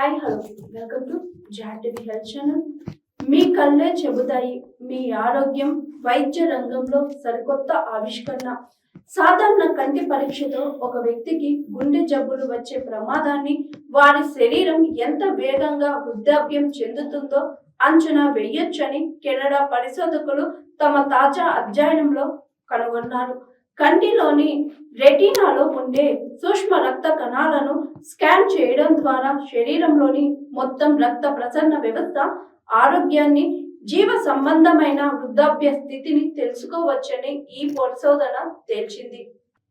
Hi hello welcome to జాటివి health channel. మీ కళ్ళే చెబుతాయి మీ ఆరోగ్యం వైద్య రంగంలో సరికొత్త ఆవిష్కరణ. సాధారణ కంటి పరీక్షతో ఒక వ్యక్తికి గుండె జబ్బులు వచ్చే ప్రమాదాన్ని వారి శరీరం ఎంత వేగంగా వృద్ధాప్యం చెందుతుందో అంచనా వేయొచ్చని కెనడా పరిశోధకులు తమ తాజా అధ్యయనంలో కనుగొన్నారు. కంటిలోని రెటీనాలో ఉండే సూక్ష్మ రక్త కణాలను స్కాన్ చేయడం ద్వారా శరీరంలోని మొత్తం రక్త ప్రసరణ వ్యవస్థ ఆరోగ్యాన్ని జీవ సంబంధమైన వృద్ధాప్య స్థితిని తెలుసుకోవచ్చని ఈ పరిశోధన తేల్చింది.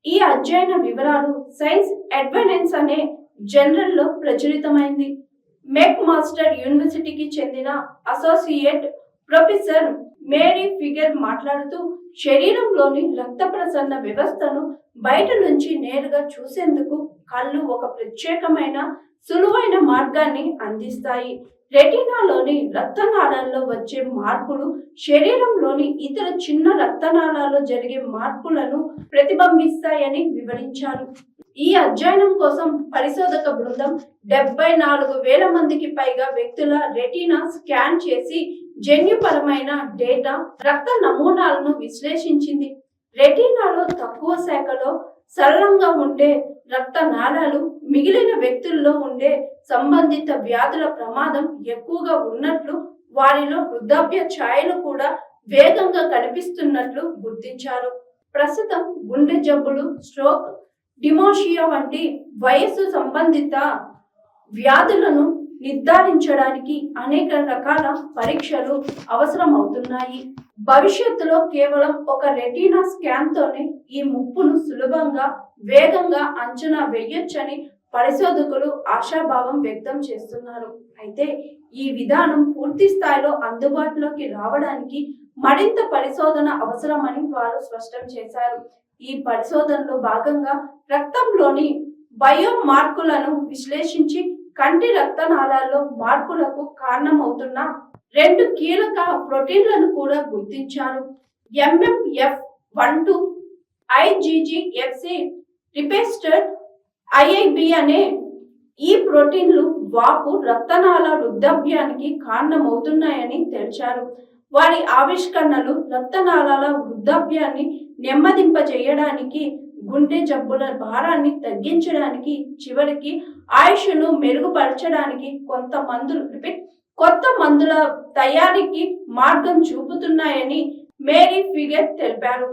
ఈ అధ్యయన వివరాలు సైన్స్ అడ్వైనెన్స్ అనే జర్నల్లో ప్రచురితమైంది. మెక్ మాస్టర్ యూనివర్సిటీకి చెందిన అసోసియేట్ ప్రొఫెసర్ మేరీ ఫిగర్ మాట్లాడుతూ శరీరంలోని రక్త ప్రసరణ వ్యవస్థను బయట నుంచి నేరుగా చూసేందుకు కళ్ళు ఒక ప్రత్యేకమైన సులువైన మార్గాన్ని అందిస్తాయి. రెటీనాలోని రక్తనాళాల్లో వచ్చే మార్పులు శరీరంలోని ఇతర చిన్న రక్తనాళాల్లో జరిగే మార్పులను ప్రతిబింబిస్తాయని వివరించారు. ఈ అధ్యయనం కోసం పరిశోధక బృందం డెబ్బై నాలుగు వేల మందికి పైగా వ్యక్తుల రెటీనా స్కాన్ చేసి జన్యుపరమైన డేటా రక్త నమూనాలను విశ్లేషించింది. రెటీనాలో తక్కువ శాఖలో సరళంగా ఉండే రక్త నాళాలు మిగిలిన వ్యక్తుల్లో ఉండే సంబంధిత వ్యాధుల ప్రమాదం ఎక్కువగా ఉన్నట్లు వారిలో వృద్ధాప్య ఛాయలు కూడా వేగంగా కనిపిస్తున్నట్లు గుర్తించారు. ప్రస్తుతం గుండె జబ్బులు స్ట్రోక్ డిమోషియా వంటి వయస్సు సంబంధిత వ్యాధులను నిర్ధారించడానికి అనేక రకాల పరీక్షలు అవసరమవుతున్నాయి. భవిష్యత్తులో కేవలం ఒక రెటీనా స్కాన్ తోనే ఈ ముప్పును సులభంగా వేగంగా అంచనా వేయొచ్చని పరిశోధకులు ఆశాభావం వ్యక్తం చేస్తున్నారు. అయితే ఈ విధానం పూర్తి స్థాయిలో అందుబాటులోకి రావడానికి మరింత పరిశోధన అవసరమని వారు స్పష్టం చేశారు. ఈ పరిశోధనలో భాగంగా రక్తంలోని బయో మార్కులను విశ్లేషించి కంటి రక్తనాళాల్లో మార్పులకు కారణమవుతున్న రెండు కీలక ప్రోటీన్లను కూడా గుర్తించారు. MMF one two IGGFC receptor IIB అనే ఈ ప్రోటీన్లు వాపు రక్తనాళ వృద్ధాభ్యానికి కారణమవుతున్నాయని తెలిచారు. వారి ఆవిష్కరణలు రక్తనాళాల వృద్ధాభ్యాన్ని నెమ్మదింపజేయడానికి గుండె జబ్బుల భారాన్ని తగ్గించడానికి చివరికి ఆయుష్ను మెరుగుపరచడానికి కొంత మందులు రిపీట్ కొత్త మందుల తయారీకి మార్గం చూపుతున్నాయని మేరీ ఫిగర్ తెలిపారు.